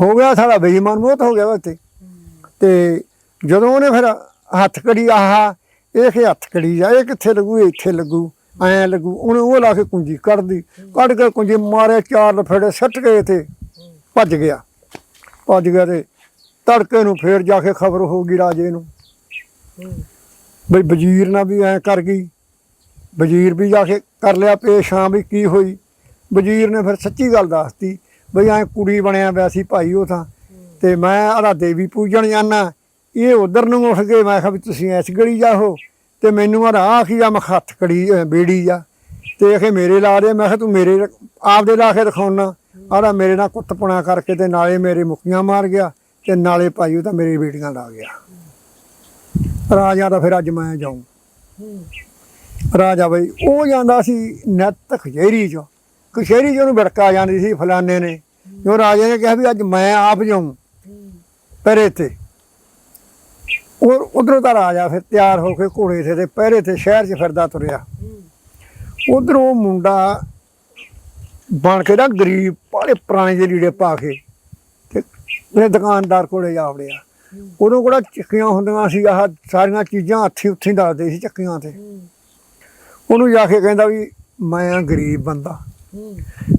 ਹੋ ਗਿਆ ਸਾਡਾ ਬੇਈਮਾਨ, ਮੋਤ ਹੋ ਗਿਆ ਵਾ ਤੇ। ਤੇ ਜਦੋਂ ਉਹਨੇ ਫਿਰ ਹੱਥ ਕੜੀ, ਆਹ, ਇਹ ਕਿ ਹੱਥ ਕੜੀ ਜਾ ਇਹ ਕਿੱਥੇ ਲੱਗੂ, ਇਹ ਇੱਥੇ ਲੱਗੂ, ਐ ਲੱਗੂ। ਉਹਨੇ ਉਹ ਲਾ ਕੇ ਕੁੰਜੀ ਕੱਢਦੀ। ਕੱਢ ਕੇ ਕੁੰਜੀ ਮਾਰੇ, ਚਾਰ ਲਫੇੜੇ ਸੱਟ ਗਏ ਤੇ ਭੱਜ ਗਿਆ। ਭੱਜ ਗਿਆ ਤੇ ਤੜਕੇ ਨੂੰ ਫੇਰ ਜਾ ਕੇ ਖਬਰ ਹੋ ਗਈ ਰਾਜੇ ਨੂੰ। ਬਈ ਵਜ਼ੀਰ ਨਾਲ ਵੀ ਐ ਕਰ ਗਈ। ਵਜ਼ੀਰ ਵੀ ਜਾ ਕੇ ਕਰ ਲਿਆ ਪੇਸ਼, ਹਾਂ ਵੀ ਕੀ ਹੋਈ। ਵਜ਼ੀਰ ਨੇ ਫਿਰ ਸੱਚੀ ਗੱਲ ਦੱਸਤੀ। ਬਈ ਐ ਕੁੜੀ ਬਣਿਆ ਪਿਆ ਸੀ ਭਾਈ ਉਹ ਤਾਂ। ਤੇ ਮੈਂ ਆਲਾ ਦੇਵੀ ਪੂਜਣ ਜਾਣਾ ਇਹ ਉਧਰ ਨੂੰ ਉੱਠ ਗਏ ਮੈਂ ਕਿਹਾ ਵੀ ਤੁਸੀਂ ਐਸ ਗਲੀ ਜਾਓ ਤੇ ਮੈਨੂੰ ਆ ਆਖੀ ਆ ਮੈਂ ਕਿਹਾ ਹੱਥ ਕੜੀ ਬੇੜੀ ਜਾ ਤੇ ਆਖੇ ਮੇਰੇ ਲਾ ਦੇ ਮੈਂ ਕਿਹਾ ਤੂੰ ਮੇਰੇ ਆਪਦੇ ਲਾ ਕੇ ਦਿਖਾਉਣਾ। ਆਲਾ ਮੇਰੇ ਨਾਲ ਕੁੱਟਪਣਾ ਕਰਕੇ ਤੇ ਨਾਲੇ ਮੇਰੇ ਮੁੱਕੀਆਂ ਮਾਰ ਗਿਆ ਤੇ ਨਾਲੇ ਭਾਈ ਉਹ ਤਾਂ ਮੇਰੀ ਬੇਟੀਆਂ ਲਾ ਗਿਆ। ਰਾਜਾ ਤਾਂ ਫਿਰ ਅੱਜ ਮੈਂ ਜਾਉਂ ਰਾਜਾ ਬਈ ਉਹ ਜਾਂਦਾ ਸੀ ਨੱਤ ਕਚਹਿਰੀ ਚ। ਕਸ਼ੇਰੀ ਚ ਉਹਨੂੰ ਭੜਕਾ ਜਾਂਦੀ ਸੀ, ਫਲਾਣੇ ਨੇ। ਜੋ ਰਾਜੇ ਨੇ ਕਿਹਾ ਵੀ ਅੱਜ ਮੈਂ ਆਪ ਜਾਉਂ ਪਹਿਰੇ ਤੇ। ਉਹ ਉਧਰੋਂ ਤਾਂ ਰਾਜਾ ਫਿਰ ਤਿਆਰ ਹੋ ਕੇ ਘੋੜੇ ਤੇ ਤੇ ਪਹਿਰੇ ਤੇ ਸ਼ਹਿਰ 'ਚ ਫਿਰਦਾ ਤੁਰਿਆ। ਉਧਰੋਂ ਮੁੰਡਾ ਬਣ ਕੇ ਨਾ ਗਰੀਬ ਬਾਹਲੇ ਪੁਰਾਣੇ ਜਿਹੇ ਲੀੜੇ ਪਾ ਕੇ ਤੇ ਇਹ ਦੁਕਾਨਦਾਰ ਕੋਲੇ ਜਾ ਵੜਿਆ। ਉਦੋਂ ਕੋਲ ਚੱਕੀਆਂ ਹੁੰਦੀਆਂ ਸੀ, ਆਹ ਸਾਰੀਆਂ ਚੀਜ਼ਾਂ ਹੱਥੀ ਉੱਥੇ ਦੱਸਦੇ ਸੀ ਚੱਕੀਆਂ ਤੇ। ਉਹਨੂੰ ਜਾ ਕੇ ਕਹਿੰਦਾ ਵੀ ਮੈਂ ਆ ਗਰੀਬ ਬੰਦਾ।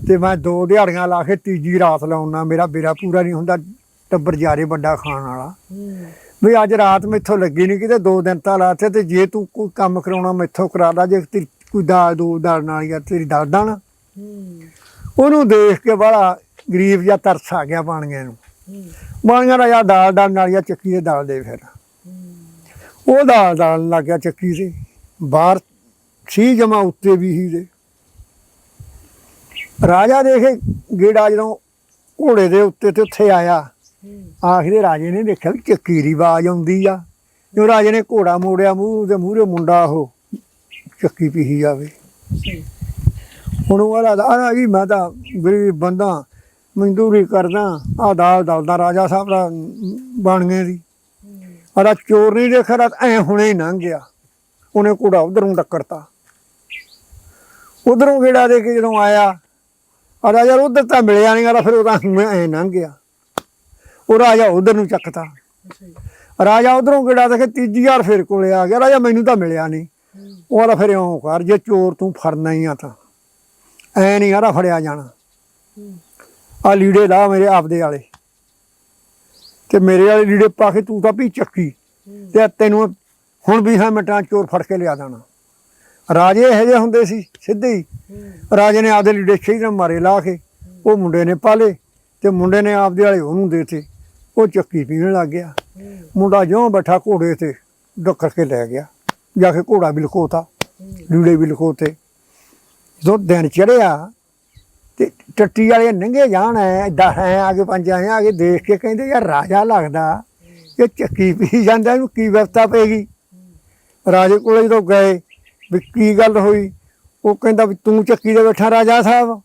ਤੇ ਮੈਂ ਦੋ ਦਿਹਾੜੀਆਂ ਲਾ ਕੇ ਤੀਜੀ ਰਾਤ ਲਾਉਣਾ। ਮੇਰਾ ਬੇਰਾ ਪੂਰਾ ਨਹੀਂ ਹੁੰਦਾ, ਟੱਬਰ ਜਾਰੇ ਵੱਡਾ ਖਾਣ ਵਾਲਾ। ਵੀ ਅੱਜ ਰਾਤ ਮੈਥੋਂ ਲੱਗੀ ਨਹੀਂ ਕਿਤੇ, ਦੋ ਦਿਨ ਤਾਂ ਲਾਤੇ ਤੇ ਜੇ ਤੂੰ ਕੋਈ ਕੰਮ ਕਰਾਉਣਾ, ਮੈਥੋਂ ਕਰਾ ਲਾ, ਜੇ ਤੇਰੀ ਕੋਈ ਦਾਲ, ਦੋ ਦਾਲ ਨਾਲ ਜਾਂ ਤੇਰੀ ਦਾਲ ਦਾਣਾ ਉਹਨੂੰ ਦੇਖ ਕੇ ਬੜਾ ਗਰੀਬ ਜਾਂ ਤਰਸ ਆ ਗਿਆ ਬਾਣੀਆਂ ਨੂੰ। ਬਾਣੀਆਂ ਦਾ ਯਾ ਦਾਲ ਦਾਲ ਨਾਲ ਜਾਂ ਚੱਕੀ ਦੇ ਦਾਲ ਦੇ ਫਿਰ। ਉਹ ਦਾਲ ਦਾਲ ਲੱਗ ਗਿਆ ਚੱਕੀ ਤੇ ਬਾਹਰ ਸੀ ਜਮਾ ਉੱਤੇ ਵੀ ਹੀ ਦੇ। ਰਾਜਾ ਦੇਖੇ ਗੇੜਾ ਜਦੋਂ ਘੋੜੇ ਦੇ ਉੱਤੇ ਤੇ ਉੱਥੇ ਆਇਆ ਆਖਦੇ ਰਾਜੇ ਨੇ ਦੇਖਿਆ ਵੀ ਚੱਕੀ ਦੀ ਆਵਾਜ਼ ਆਉਂਦੀ ਆ। ਜੋ ਰਾਜੇ ਨੇ ਘੋੜਾ ਮੋੜਿਆ, ਮੂੰਹ ਦੇ ਮੂਹਰੇ ਮੁੰਡਾ ਉਹ ਚੱਕੀ ਪੀਹੀ ਜਾਵੇ। ਹੁਣ ਉਹ ਆਦਾ ਆਦਾ ਜੀ ਮੈਂ ਤਾਂ ਗਰੀਬ ਬੰਦਾ, ਮਜ਼ਦੂਰੀ ਕਰਦਾ ਆ ਦਾਲ ਦਲਦਾ ਰਾਜਾ ਸਾਹਿਬ ਦਾ ਬਣ ਗਏ ਦੀ ਆਦਾ ਚੋਰ ਨਹੀਂ ਦੇਖਿਆ, ਰਾਤ ਐ ਹੁਣੇ ਹੀ ਲੰਘ ਗਿਆ। ਉਹਨੇ ਘੋੜਾ ਉਧਰੋਂ ਟੱਕਰਤਾ ਉਧਰੋਂ ਗੇੜਾ ਦੇ ਕੇ ਜਦੋਂ ਆਇਆ ਆਦਾ ਰਾਜਾ ਉਧਰ ਤਾਂ ਮਿਲਿਆ ਨਹੀਂ ਆਦਾ ਫਿਰ ਉਹ ਤਾਂ ਐ ਲੰਘ ਗਿਆ। ਉਹ ਰਾਜਾ ਉਧਰ ਨੂੰ ਚੱਕਤਾ। ਰਾਜਾ ਉਧਰੋਂ ਗੇੜਾ ਦੇ ਕੇ ਤੀਜੀ ਵਾਰ ਫਿਰ ਕੋਲੇ ਆ ਗਿਆ। ਰਾਜਾ ਮੈਨੂੰ ਤਾਂ ਮਿਲਿਆ ਨਹੀਂ ਉਹ ਆਦਾ ਫਿਰ ਇਉਂ ਕਰ, ਜੇ ਚੋਰ ਤੂੰ ਫੜਨਾ ਹੀ ਆ ਤਾਂ। ਐ ਨਹੀਂ ਆਰਾ ਫੜਿਆ ਜਾਣਾ। ਆ ਲੀੜੇ ਲਾ ਮੇਰੇ ਆਪਦੇ ਵਾਲੇ। ਤੇ ਮੇਰੇ ਵਾਲੇ ਲੀੜੇ ਪਾ ਕੇ ਤੂੰ ਤਾਂ ਵੀ ਚੱਕੀ। ਤੇ ਤੈਨੂੰ ਹੁਣ ਵੀ ਹਾਂ ਮਿੰਟਾਂ ਚੋਰ ਫੜ ਕੇ ਲਿਆ ਦੇਣਾ। ਰਾਜੇ ਇਹੋ ਜਿਹੇ ਹੁੰਦੇ ਸੀ, ਸਿੱਧੇ ਹੀ। ਰਾਜੇ ਨੇ ਆਪਦੇ ਲੀੜੇ ਛੇ ਨਾਲ ਮਾਰੇ, ਲਾ ਕੇ। ਉਹ ਮੁੰਡੇ ਨੇ ਪਾਲੇ ਤੇ ਮੁੰਡੇ ਨੇ ਆਪਦੇ ਵਾਲੇ ਉਹਨੂੰ ਦੇਤੇ। ਉਹ ਚੱਕੀ ਪੀਣ ਲੱਗ ਗਿਆ। ਮੁੰਡਾ ਜਿਉਂ ਬੈਠਾ ਘੋੜੇ ਤੇ ਡੱਕਰ ਕੇ ਲੈ ਗਿਆ। ਜਾ ਕੇ ਘੋੜਾ ਵੀ ਲਖੋਤਾ ਲੀੜੇ ਵੀ ਲਖੋਤੇ ਜਦੋਂ ਦਿਨ ਚੜਿਆ ਤੇ ਟੱਟੀ ਵਾਲੇ ਨੰਗੇ ਜਾਣ ਐ, ਏਦਾਂ ਆ ਕੇ ਪੰਜ ਆਏ ਆ ਕੇ ਦੇਖ ਕੇ ਕਹਿੰਦੇ, ਯਾਰ ਰਾਜਾ ਲੱਗਦਾ। ਇਹ ਚੱਕੀ ਪੀ ਜਾਂਦਾ, ਇਹਨੂੰ ਕੀ ਵਿਵਸਥਾ ਪਏਗੀ ਰਾਜੇ ਕੋਲੇ ਜਦੋਂ ਗਏ ਵੀ ਕੀ ਗੱਲ ਹੋਈ? ਉਹ ਕਹਿੰਦਾ ਵੀ ਤੂੰ ਚੱਕੀ ਦੇ ਬੈਠਾ ਰਾਜਾ ਸਾਹਿਬ।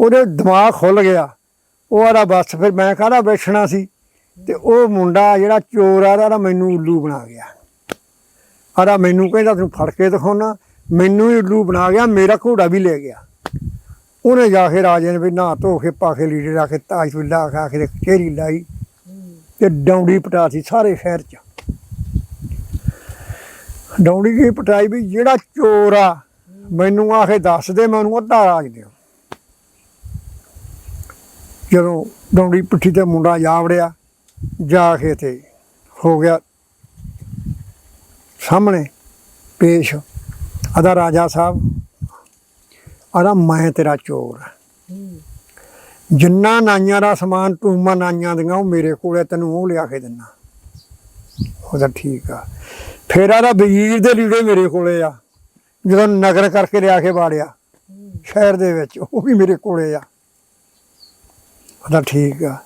ਉਹਦੇ ਦਿਮਾਗ ਖੁੱਲ ਗਿਆ। ਉਹ ਆਦਾ ਬਸ ਫਿਰ ਮੈਂ ਕਾਹਦਾ ਬੈਠਣਾ ਸੀ? ਤੇ ਉਹ ਮੁੰਡਾ ਜਿਹੜਾ ਚੋਰ ਆ ਦਾ ਮੈਨੂੰ ਉੱਲੂ ਬਣਾ ਗਿਆ। ਆਦਾ ਮੈਨੂੰ ਕਹਿੰਦਾ ਤੈਨੂੰ ਫੜ ਕੇ ਦਿਖਾਉਣਾ। ਮੈਨੂੰ ਹੀ ਉੱਲੂ ਬਣਾ ਗਿਆ, ਮੇਰਾ ਘੋੜਾ ਵੀ ਲੈ ਗਿਆ। ਉਹਨੇ ਜਾ ਕੇ ਰਾਜੇ ਨੇ ਵੀ ਨਹਾ ਧੋ ਕੇ ਪਾ ਕੇ ਲੀੜੇ ਲਾ ਕੇ ਤਾਜ ਫੁੱਲਾ ਖਾ ਕੇ ਚੇਰੀ ਲਾਈ ਤੇ ਡੌਂਡੀ ਪਟਾਤੀ ਸਾਰੇ ਸ਼ਹਿਰ ਚ। ਡੌਂਡੀ ਕੀ ਪਟਾਈ ਵੀ ਜਿਹੜਾ ਚੋਰ ਆ, ਮੈਨੂੰ ਆ ਦੱਸ ਦੇ, ਮੈਂ ਉਹਨੂੰ ਅੱਧਾ ਰਾਜ ਦਿਆਂ। ਜਦੋਂ ਡੌਂਡੀ ਪਿੱਠੀ ਤੇ ਮੁੰਡਾ ਜਾ ਵੜਿਆ, ਜਾ ਕੇ ਤੇ ਹੋ ਗਿਆ ਸਾਹਮਣੇ ਪੇਸ਼। ਆਦਾ ਰਾਜਾ ਸਾਹਿਬ ਆਦਾ ਮੈਂ ਤੇਰਾ ਚੋਰ ਆ। ਜਿੰਨਾ ਨਾਈਆਂ ਦਾ ਸਮਾਨ ਟੂਮਾ ਨਾਈਆਂ ਦੀਆਂ, ਉਹ ਮੇਰੇ ਕੋਲੇ ਤੈਨੂੰ ਉਹ ਲਿਆ ਕੇ ਦਿੰਨਾ। ਉਹਦਾ ਠੀਕ ਆ। ਫੇਰ ਆਦਾ ਵਜ਼ੀਰ ਦੇ ਲੀੜੇ ਮੇਰੇ ਕੋਲੇ ਆ। ਜਦੋਂ ਨਗਰ ਕਰਕੇ ਲਿਆ ਕੇ ਵਾੜਿਆ, ਸ਼ਹਿਰ ਦੇ ਵਿੱਚ, ਉਹ ਵੀ ਮੇਰੇ ਕੋਲੇ ਆ। ਉਹਦਾ ਠੀਕ ਆ।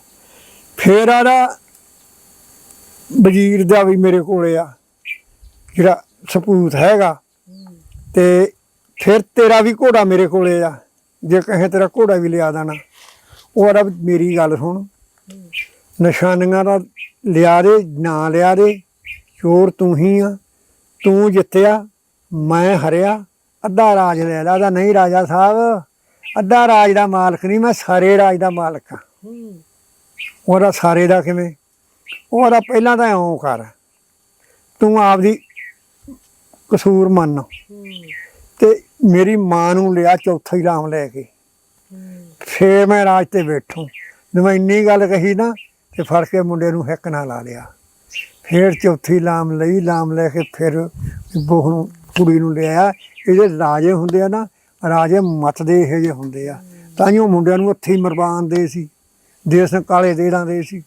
ਫੇਰ ਆਦਾ ਵਜ਼ੀਰ ਦਾ ਵੀ ਮੇਰੇ ਕੋਲੇ ਆ। ਜਿਹੜਾ ਸਪੂਤ ਹੈਗਾ ਹੂੰ ਤੇ ਫਿਰ ਤੇਰਾ ਵੀ ਘੋੜਾ ਮੇਰੇ ਕੋਲੇ ਆ। ਜੇ ਕਹੇ ਤੇਰਾ ਘੋੜਾ ਵੀ ਲਿਆ ਦੇਣਾ। ਉਹ ਆਦਾ ਮੇਰੀ ਗੱਲ ਸੁਣ। ਨਿਸ਼ਾਨੀਆਂ ਦਾ ਲਿਆ ਦੇ, ਨਾ ਲਿਆ ਦੇ। ਚੋਰ ਤੂੰ ਹੀ ਆ, ਤੂੰ ਜਿੱਤਿਆ, ਮੈਂ ਹਰਿਆ। ਅੱਧਾ ਰਾਜ ਲੈ ਲਾ ਦਾ ਨਹੀਂ ਰਾਜਾ ਸਾਹਿਬ। ਅੱਧਾ ਰਾਜ ਦਾ ਮਾਲਕ ਨਹੀਂ, ਮੈਂ ਸਾਰੇ ਰਾਜ ਦਾ ਮਾਲਕ ਆ। ਉਹਦਾ ਸਾਰੇ ਦਾ ਕਿਵੇਂ? ਉਹਦਾ ਪਹਿਲਾਂ ਤਾਂ ਇਉਂ ਕਰ। ਤੂੰ ਆਪਦੀ ਕਸੂਰ ਮੰਨ। ਹੂੰ ਤੇ ਮੇਰੀ ਮਾਂ ਨੂੰ ਲਿਆ, ਚੌਥਾ ਹੀ ਰਾਮ ਲੈ ਕੇ। ਫੇਰ ਮੈਂ ਰਾਜ ਤੇ ਬੈਠੂ। ਜਦੋਂ ਮੈਂ ਇੰਨੀ ਗੱਲ ਕਹੀ ਨਾ, ਤੇ ਫੜ ਕੇ ਮੁੰਡੇ ਨੂੰ ਹਿੱਕ ਨਾ ਲਾ ਲਿਆ। ਫਿਰ ਚੌਥੀ ਲਾਮ ਲਈ, ਲਾਮ ਲੈ ਕੇ ਫਿਰ ਬਹੂ ਨੂੰ, ਕੁੜੀ ਨੂੰ ਲਿਆ ਇਹਦੇ ਰਾਜੇ ਹੁੰਦੇ ਆ ਨਾ, ਰਾਜੇ ਮਤ ਦੇ ਇਹੋ ਜਿਹੇ ਹੁੰਦੇ ਆ। ਤਾਂ ਹੀ ਉਹ ਮੁੰਡਿਆਂ ਨੂੰ ਉੱਥੇ ਹੀ ਦੇ ਸੀ। ਦੇਸ ਕਾਲੇ ਦੇ ਦਾਂਦੇ ਸੀ।